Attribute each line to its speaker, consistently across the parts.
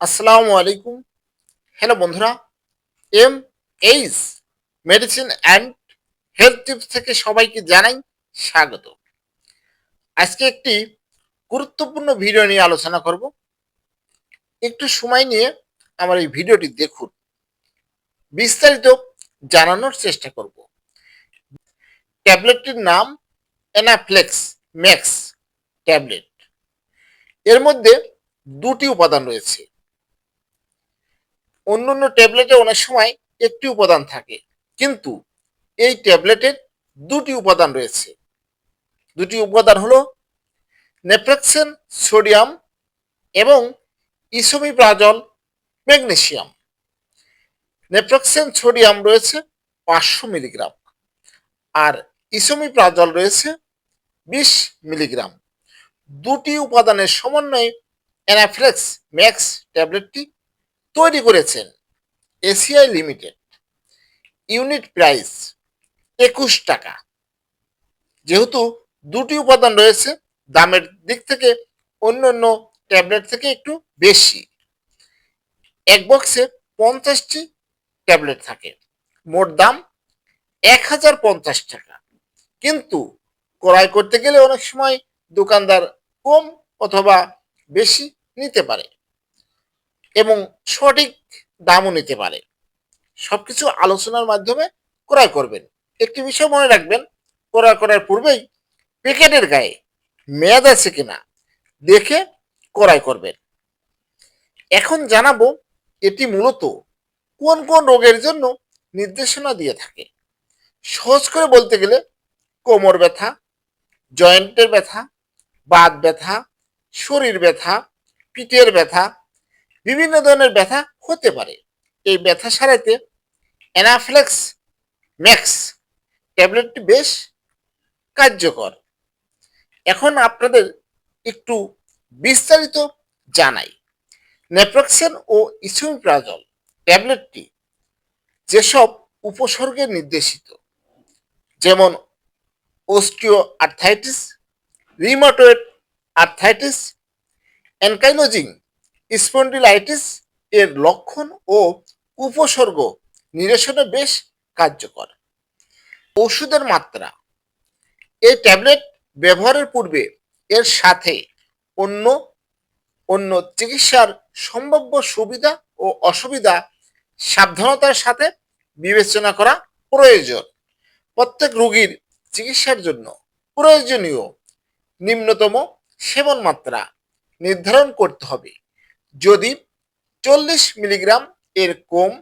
Speaker 1: আসসালামু আলাইকুম। হ্যালো বন্ধুরা M H medicine and health tips থেকে সবাইকে জানাই স্বাগত। আজকে একটি গুরুত্বপূর্ণ ভিডিও নিয়ে আলোচনা করব। একটু সময় নিয়ে আমার এই ভিডিওটি দেখুন। বিস্তারিত জানানোর চেষ্টা করব। ট্যাবলেটটির নাম এনাফ্লেক্স ম্যাক্স ট্যাবলেট এর মধ্যে দুটি উপাদান রয়েছে। অন্য অন্য ট্যাবলেটে অনেক সময় একটি উপাদান থাকে। কিন্তু এই ট্যাবলেটের দুটি উপাদান রয়েছে। দুটি উপাদান হলো নেপ্রেক্সেন, সোডিয়াম এবং ইসোমিপ্রাজল ম্যাগনেশিয়াম নেপ্রেক্সেন, সোডিয়াম রয়েছে পাঁচশো মিলিগ্রাম আর ইসোমিপ্রাজল রয়েছে বিশ মিলিগ্রাম। দুটি উপাদানের সমন্বয়ে অ্যানাফ্লেক্স ম্যাক্স ট্যাবলেটটি করেছেন এসিআই লিমিটেড। ইউনিট প্রাইস একুশ টাকা। যেহেতু দুটি উপাদান রয়েছে, দামের দিক থেকে অন্য অন্য ট্যাবলেট থেকে একটু বেশি। এক বক্সে পঞ্চাশটি ট্যাবলেট থাকে। মোট দাম এক হাজার পঞ্চাশ টাকা। কিন্তু ক্রয় করতে গেলে অনেক সময় দোকানদার কম অথবা বেশি নিতে পারে। এবং সঠিক দামও নিতে পারে। সবকিছু আলোচনার মাধ্যমে ক্রয় করবেন। একটি বিষয় মনে রাখবেন, ক্রয় করার পূর্বেই প্যাকেটের গায়ে মেয়াদ আছে কিনা দেখে ক্রয় করবেন। এখন জানাব এটি মূলত কোন কোন রোগের জন্য নির্দেশনা দিয়ে থাকে। সহজ করে বলতে গেলে কোমর ব্যথা, জয়েন্টের ব্যথা, বাত ব্যথা, শরীর ব্যথা, পিঠের ব্যথা বিভিন্ন ধরনের ব্যথা হতে পারে। এই ব্যথা সারাইতে অ্যানাফ্লেক্স, ম্যাক্স ট্যাবলেটটি বেশ কার্যকর। এখন আপনাদের একটু বিস্তারিত জানাই। নেপ্রক্সেন ও ইসুমিপ্রাজল ট্যাবলেটটি যেসব উপসর্গে নির্দেশিত, যেমন osteo arthritis rheumatoid arthritis ankylosing spondylitis এর লক্ষণ ও উপসর্গ নিরসনে বেশ কার্যকর। ওষুধের মাত্রা। এই ট্যাবলেট ব্যবহারের পূর্বে এর সাথে অন্য অন্য চিকিৎসার সম্ভাব্য সুবিধা ও অসুবিধা সাবধানতার সাথে বিবেচনা করা প্রয়োজন। প্রত্যেক রোগীর চিকিৎসার জন্য প্রয়োজনীয় নিম্নতম সেবন মাত্রা নির্ধারণ করতে হবে। যদি চল্লিশ মিলিগ্রাম এর কম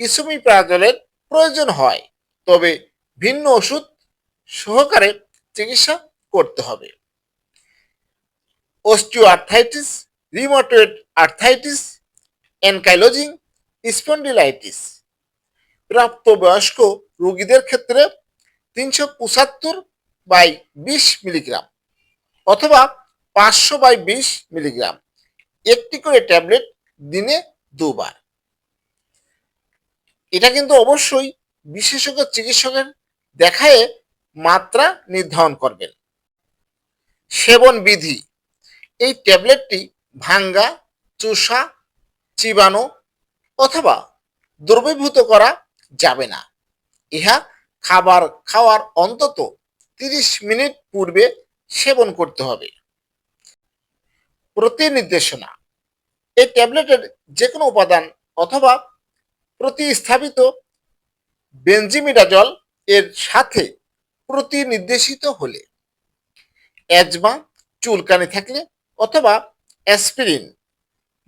Speaker 1: ইসুমিপ্রাজলের প্রয়োজন হয়, তবে ভিন্ন ওষুধ সহকারে চিকিৎসা করতে হবে। Osteo arthritis rheumatoid arthritis, ankylosing, spondylitis. প্রাপ্তবয়স্ক রোগীদের ক্ষেত্রে তিনশো পঁচাত্তর বাই বিশ মিলিগ্রাম অথবা পাঁচশো বাই বিশ মিলিগ্রাম। একটি করে ট্যাবলেট দিনে দুবার। এটা কিন্তু অবশ্যই বিশেষজ্ঞ চিকিৎসকের দেখায় মাত্রা নির্ধারণ করবেন। সেবন বিধি, এই ট্যাবলেটটি ভাঙ্গা, চুষা, চিবানো অথবা দ্রবীভূত করা যাবে না। ইহা খাবার খাওয়ার অন্তত তিরিশ মিনিট পূর্বে সেবন করতে হবে। প্রতি নির্দেশনা এই ট্যাবলেটের যে কোনো উপাদান অথবা প্রতিস্থাপিত বেনজিমিডাজল এর সাথে প্রতি নির্দেশিত হলে অ্যাজমা, চুলকানি থাকলে অথবা অ্যাসপিরিন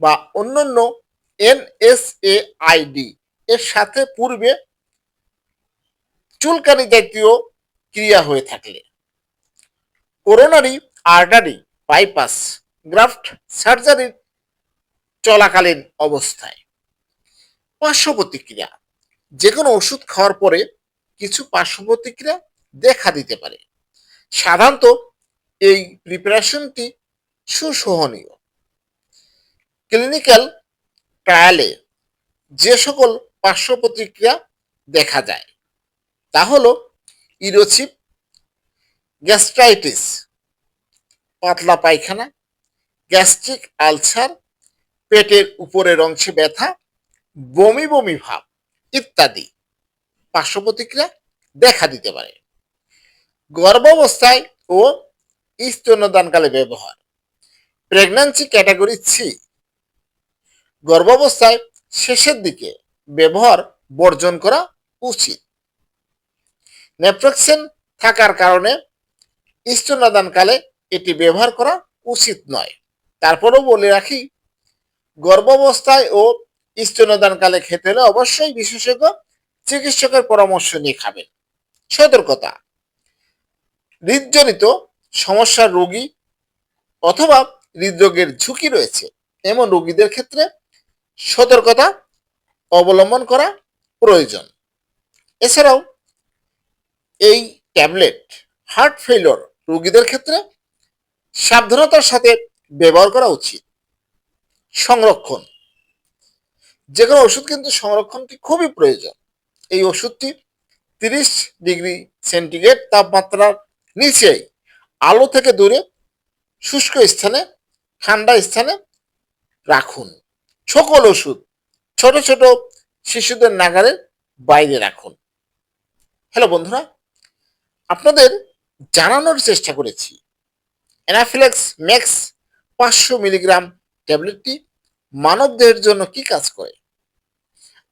Speaker 1: বা অন্যান্য এনএসএআইডি এর সাথে পূর্বে চুলকানি জাতীয় ক্রিয়া হয়ে থাকলে। করোনারি আর্টারি বাইপাস গ্রাফট সার্জারির চলাকালীন অবস্থায়। পার্শ্ব প্রতিক্রিয়া যে কোনো ওষুধ খাওয়ার পরে কিছু পার্শ্ব প্রতিক্রিয়া দেখা দিতে পারে। সাধারণত এই প্রিপারেশনটি সুসহনীয়। ক্লিনিক্যাল ট্রায়ালে যে সকল পার্শ্ব প্রতিক্রিয়া দেখা যায়, তা হল ইরোচিপ গ্যাস্ট্রাইটিস পাতলা পায়খানা গ্যাস্ট্রিক আলসার, পেটের উপরের অংশে ব্যথা, বমি বমি ভাব ইত্যাদি পার্শ্ব প্রতিক্রিয়া দেখা দিতে পারে। গর্ভাবস্থায় ও স্তন্যদানকালে ব্যবহার। Pregnancy category C. গর্ভাবস্থায় শেষের দিকে ব্যবহার বর্জন করা উচিত। নেপ্রক্সেন থাকার কারণে স্তন্যদানকালে এটি ব্যবহার করা উচিত নয়। তারপরেও বলে রাখি, গর্ভাবস্থায় ও স্তন্যদানকালে খেতে হলে অবশ্যই বিশেষজ্ঞ চিকিৎসকের পরামর্শ নিয়ে খাবেন। সতর্কতা, হৃদজনিত সমস্যার রোগী অথবা হৃদরোগের ঝুঁকি রয়েছে, এমন রোগীদের ক্ষেত্রে সতর্কতা অবলম্বন করা প্রয়োজন। এছাড়াও এই ট্যাবলেট, হার্ট ফেলিওর রোগীদের ক্ষেত্রে সাবধানতার সাথে ব্যবহার করা উচিত। সংরক্ষণ। যে কোনো ওষুধ কিন্তু সংরক্ষণটি খুবই প্রয়োজন। এই ওষুধটি তিরিশ ডিগ্রি সেন্টিগ্রেড তাপমাত্রার নিচেই আলো থেকে দূরে শুষ্ক স্থানে, ঠান্ডা স্থানে রাখুন। সকল ওষুধ ছোট ছোট শিশুদের নাগালের বাইরে রাখুন। হ্যালো বন্ধুরা, আপনাদের জানানোর চেষ্টা করেছি। অ্যানাফিলেক্স ম্যাক্স পাঁচশো মিলিগ্রাম ট্যাবলেটটি মানবদেহের জন্য কি কাজ করে?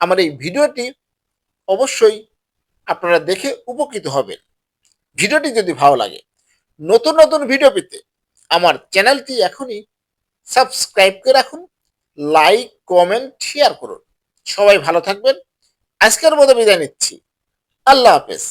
Speaker 1: আমার এই ভিডিওটি অবশ্যই আপনারা দেখে উপকৃত হবেন। ভিডিওটি যদি ভালো লাগে, নতুন নতুন ভিডিও পেতে আমার চ্যানেলটি এখনই সাবস্ক্রাইব করে রাখুন, লাইক, কমেন্ট, শেয়ার করুন। সবাই ভালো থাকবেন। আজকের মতো বিদায় নিচ্ছি। আল্লাহ হাফেজ।